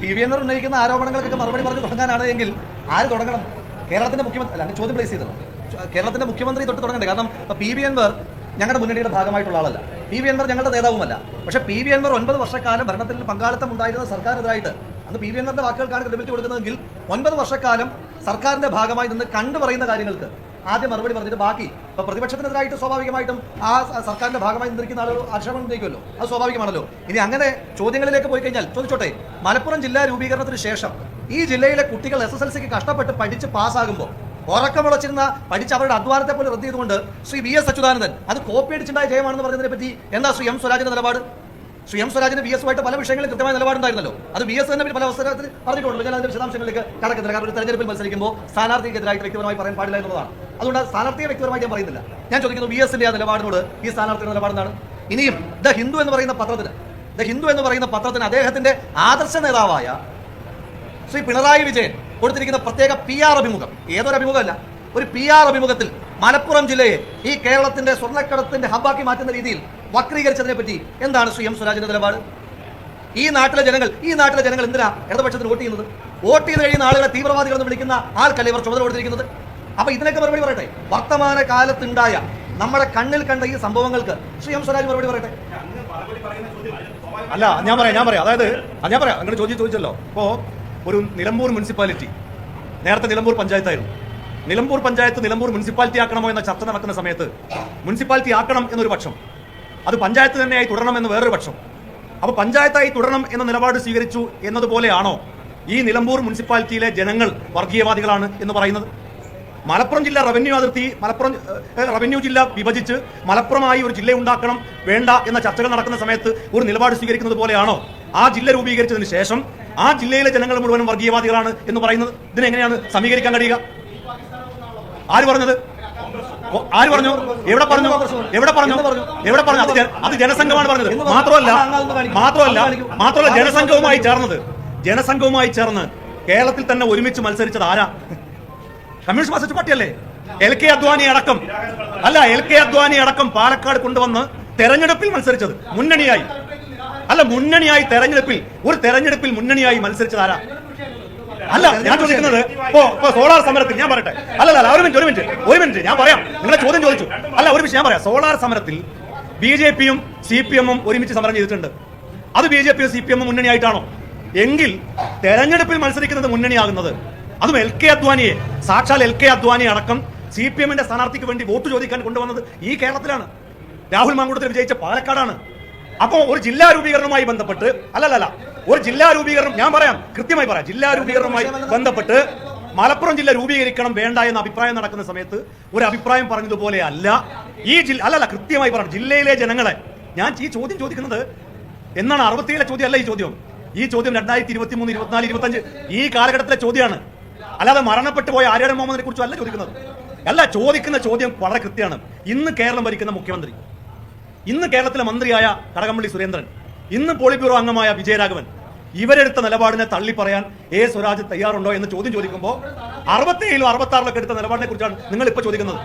P V Enner ഉന്നയിക്കുന്ന ആരോപണങ്ങൾക്കൊക്കെ മറുപടി പറഞ്ഞ് തുടങ്ങാനാണ് എങ്കിൽ ആര് തുടങ്ങണം? കേരളത്തിന്റെ മുഖ്യമന്ത്രി അല്ല ചോദ്യം പ്ലേസ് ചെയ്തത് കേരളത്തിന്റെ മുഖ്യമന്ത്രി തൊട്ട് തുടങ്ങണ്ടേ? കാരണം പി വി എൻവർ ഞങ്ങളുടെ മുന്നണിയുടെ ഭാഗമായിട്ടുള്ള ആളല്ല. പി വി എൻവർ ഞങ്ങളുടെ നേതാവുമല്ല. പക്ഷേ പി വി എൻവർ ഒൻപത് വർഷക്കാലം ഭരണത്തിൽ പങ്കാളിത്തം ഉണ്ടായിരുന്ന സർക്കാരിനെതിരായിട്ട് അന്ന് പി വി എൻവറിന്റെ വാക്കുകൾക്കാണ് ക്രെഡിബിലിറ്റി കൊടുക്കുന്നതെങ്കിൽ ഒൻപത് വർഷക്കാലം സർക്കാരിന്റെ ഭാഗമായി നിന്ന് കണ്ടു പറയുന്ന കാര്യങ്ങൾക്ക് ആദ്യം മറുപടി പറഞ്ഞിട്ട് ബാക്കി. ഇപ്പൊ പ്രതിപക്ഷത്തിനെതിരായിട്ട് സ്വാഭാവികമായിട്ടും ആ സർക്കാരിന്റെ ഭാഗമായി നിന്നിരിക്കുന്ന ആളുകൾ ആക്ഷേപം ഉന്നയിക്കുമല്ലോ. അത് സ്വാഭാവികമാണല്ലോ. ഇനി അങ്ങനെ ചോദ്യങ്ങളിലേക്ക് പോയി കഴിഞ്ഞാൽ ചോദിച്ചോട്ടെ മലപ്പുറം ജില്ലാ രൂപീകരണത്തിന് ശേഷം ഈ ജില്ലയിലെ കുട്ടികൾ എസ് എസ് എൽ സിക്ക് കഷ്ടപ്പെട്ട് പഠിച്ച് പാസ്സാകുമ്പോൾ ഉറക്കമുളച്ചിരുന്ന പഠിച്ച അവരുടെ അധ്വാനത്തെ പോലെ റദ്ദ് ചെയ്തുകൊണ്ട് ശ്രീ വി എസ് അച്യുതാനന്ദൻ അത് കോപ്പി അടിച്ചുണ്ടായ ജയമാണെന്ന് പറഞ്ഞതിനെ പറ്റി എന്താ ശ്രീ എം സ്വരാജിന്റെ നിലപാട്? ശ്രീ എം സ്വരാജിന് വി എസുമായിട്ട് പല വിഷയങ്ങളിൽ കൃത്യമായ നിലപാടുണ്ടായിരുന്നല്ലോ. അത് വി എസ് തന്നെ പല അവസരത്തിൽ പറഞ്ഞിട്ടുണ്ട് ഞാൻ അതിന്റെ വിശദാംശങ്ങളിലേക്ക് കടക്കുന്നില്ല കാരണം ഒരു തെരഞ്ഞെടുപ്പിൽ മത്സരിക്കുമ്പോൾ സ്ഥാനാർത്ഥിക്കെതിരായിട്ട് വ്യക്തിപരമായി പറയാൻ പാടില്ല എന്നുള്ളതാണ്. അതുകൊണ്ട് സ്ഥാനാർത്ഥിയെ വ്യക്തിപരമായി ഞാൻ പറയുന്നില്ല. ഞാൻ ചോദിക്കുന്നു വി എസിന്റെ ആ നിലപാടിനോട് ഈ സ്ഥാനാർത്ഥിയുടെ നിലപാടെന്താണ് ഇനിയും ദ ഹിന്ദു എന്ന് പറയുന്ന പത്രത്തിന് ദ ഹിന്ദു എന്ന് പറയുന്ന പത്രത്തിന് അദ്ദേഹത്തിന്റെ ആദർശ നേതാവായ ശ്രീ പിണറായി വിജയൻ കൊടുത്തിരിക്കുന്ന പ്രത്യേക പി ആർ അഭിമുഖം. ഏതൊരു അഭിമുഖമല്ല. ഒരു പി ആർ അഭിമുഖത്തിൽ മലപ്പുറം ജില്ലയെ ഈ കേരളത്തിന്റെ സ്വർണക്കടത്തിന്റെ ഹബ്ബാക്കി മാറ്റുന്ന രീതിയിൽ വക്രീകരിച്ചതിനെ പറ്റി എന്താണ് ശ്രീ എം സ്വരാജിന്റെ നിലപാട്? ഈ നാട്ടിലെ ജനങ്ങൾ ഈ നാട്ടിലെ ജനങ്ങൾ എന്തിനാ ഇടതുപക്ഷത്തിന് വോട്ട് ചെയ്യുന്നത്? വോട്ട് ചെയ്ത് കഴിയുന്ന ആളുകളെ തീവ്രവാദികൾ എന്ന് വിളിക്കുന്ന ആൾക്കല്ലേ ഇവർ ചുമതല കൊടുത്തിരിക്കുന്നത്? അപ്പൊ ഇതിനൊക്കെ മറുപടി പറയട്ടെ. വർത്തമാന കാലത്തുണ്ടായ നമ്മുടെ കണ്ണിൽ കണ്ട ഈ സംഭവങ്ങൾക്ക് ശ്രീ എം സ്വരാജ് മറുപടി പറയട്ടെ? അല്ല ഞാൻ പറയാം ഞാൻ പറയാം. അതായത് ഞാൻ പറയാം. അങ്ങനെ ചോദ്യം ചോദിച്ചല്ലോ. ഇപ്പോ ഒരു നിലമ്പൂർ മുനിസിപ്പാലിറ്റി നേരത്തെ നിലമ്പൂർ പഞ്ചായത്തായിരുന്നു. നിലമ്പൂർ പഞ്ചായത്ത് നിലമ്പൂർ മുനിസിപ്പാലിറ്റി ആക്കണമോ എന്ന ചർച്ച നടക്കുന്ന സമയത്ത് മുനിസിപ്പാലിറ്റി ആക്കണം എന്നൊരു പക്ഷം. അത് പഞ്ചായത്ത് തന്നെയായി തുടരണം എന്ന് വേറൊരു പക്ഷം. അപ്പോൾ പഞ്ചായത്തായി തുടരണം എന്ന നിലപാട് സ്വീകരിച്ചു എന്നതുപോലെയാണോ ഈ നിലമ്പൂർ മുനിസിപ്പാലിറ്റിയിലെ ജനങ്ങൾ വർഗീയവാദികളാണ് എന്ന് പറയുന്നത്? മലപ്പുറം ജില്ല റവന്യൂ അതിർത്തി മലപ്പുറം റവന്യൂ ജില്ല വിഭജിച്ച് മലപ്പുറമായി ഒരു ജില്ല ഉണ്ടാക്കണം വേണ്ട എന്ന ചർച്ചകൾ നടക്കുന്ന സമയത്ത് ഒരു നിലപാട് സ്വീകരിക്കുന്നത് പോലെയാണോ? ആ ജില്ല രൂപീകരിച്ചതിന് ശേഷം ആ ജില്ലയിലെ ജനങ്ങൾ മുഴുവനും വർഗീയവാദികളാണ് എന്ന് പറയുന്നത്. ഇതിനെങ്ങനെയാണ് സമീകരിക്കാൻ കഴിയുക? ആര് പറഞ്ഞത്? ആര് പറഞ്ഞു? എവിടെ പറഞ്ഞു? എവിടെ പറഞ്ഞു? എവിടെ പറഞ്ഞു? അത് അത് ജനസംഘമാണ് പറഞ്ഞത്. മാത്രമല്ല മാത്രമല്ല മാത്രമല്ല ജനസംഘവുമായി ചേർന്നത്. ജനസംഘവുമായി ചേർന്ന് കേരളത്തിൽ തന്നെ ഒരുമിച്ച് മത്സരിച്ചത് ആരാ? കമ്മ്യൂണിസ്റ്റ് മാർക്സിസ്റ്റ് പാർട്ടിയല്ലേ? എൽ കെ അദ്വാനി അടക്കം. അല്ല എൽ കെ അദ്വാനി അടക്കം പാലക്കാട് കൊണ്ടുവന്ന് തെരഞ്ഞെടുപ്പിൽ മത്സരിച്ചത്. മുന്നണിയായി. അല്ല മുന്നണിയായി തെരഞ്ഞെടുപ്പിൽ ഒരു തെരഞ്ഞെടുപ്പിൽ മുന്നണിയായി മത്സരിച്ചത് ആരാ? അല്ല ഞാൻ ചോദിക്കുന്നത് ഇപ്പോ സോളാർ സമരത്തിൽ ഞാൻ പറയട്ടെ. അല്ല അല്ല ഒരു മിനിറ്റ് ഒരു മിനിറ്റ് ഒരു മിനിറ്റ് ഞാൻ പറയാം. നിങ്ങളെ ചോദ്യം ചോദിച്ചു. അല്ല ഒരു മിനിറ്റ് ഞാൻ പറയാം. സോളാർ സമരത്തിൽ ബി ജെ പിയും സി പി എമ്മും ഒരുമിച്ച് സമരം ചെയ്തിട്ടുണ്ട്. അത് ബി ജെ പിയും സി പി എമ്മും മുന്നണിയായിട്ടാണോ? എങ്കിൽ തെരഞ്ഞെടുപ്പിൽ മത്സരിക്കുന്നത് മുന്നണിയാകുന്നത്. അതും എൽ കെ അദ്വാനിയെ സാക്ഷാൽ എൽ കെ അദ്വാനി അടക്കം സി പി എമ്മിന്റെ സ്ഥാനാർത്ഥിക്ക് വേണ്ടി വോട്ട് ചോദിക്കാൻ കൊണ്ടുവന്നത് ഈ കേരളത്തിലാണ്. രാഹുൽ മാങ്കൂട്ടത്തിൽ വിജയിച്ച പാലക്കാടാണ്. അപ്പോ ഒരു ജില്ലാ രൂപീകരണവുമായി ബന്ധപ്പെട്ട് അല്ലല്ല ഒരു ജില്ലാ രൂപീകരണം ഞാൻ പറയാം. കൃത്യമായി പറയാം. ജില്ലാ രൂപീകരണവുമായി ബന്ധപ്പെട്ട് മലപ്പുറം ജില്ല രൂപീകരിക്കണം വേണ്ട എന്ന അഭിപ്രായം നടക്കുന്ന സമയത്ത് ഒരു അഭിപ്രായം പറഞ്ഞതുപോലെ അല്ല. ഈ ജില്ല അല്ലല്ല കൃത്യമായി പറഞ്ഞു ജില്ലയിലെ ജനങ്ങളെ ഞാൻ ഈ ചോദ്യം ചോദിക്കുന്നത് എന്നാണ് അറുപത്തിയേഴെ ചോദ്യം അല്ല ഈ ചോദ്യം. ഈ ചോദ്യം രണ്ടായിരത്തി ഇരുപത്തി മൂന്ന് ഇരുപത്തിനാല് ഇരുപത്തഞ്ച് ഈ കാലഘട്ടത്തിലെ ചോദ്യമാണ്. അല്ലാതെ മരണപ്പെട്ടു പോയ ആര്യാടൻ മുഹമ്മദിനെ കുറിച്ചും അല്ല ചോദിക്കുന്നത്. അല്ല ചോദിക്കുന്ന ചോദ്യം വളരെ കൃത്യമാണ്. ഇന്ന് കേരളം ഭരിക്കുന്ന മുഖ്യമന്ത്രി ഇന്ന് കേരളത്തിലെ മന്ത്രിയായ കടകംപള്ളി സുരേന്ദ്രൻ ഇന്ന് പോളിറ്റ് ബ്യൂറോ അംഗമായ വിജയരാഘവൻ ഇവരെടുത്ത നിലപാടിനെ തള്ളി പറയാൻ എ സ്വരാജ് തയ്യാറുണ്ടോ എന്ന് ചോദ്യം ചോദിക്കുമ്പോൾ അറുപത്തേഴിലും അറുപത്തി ആറിലൊക്കെ എടുത്ത നിലപാടിനെ കുറിച്ചാണ് നിങ്ങൾ ഇപ്പൊ ചോദിക്കുന്നത്.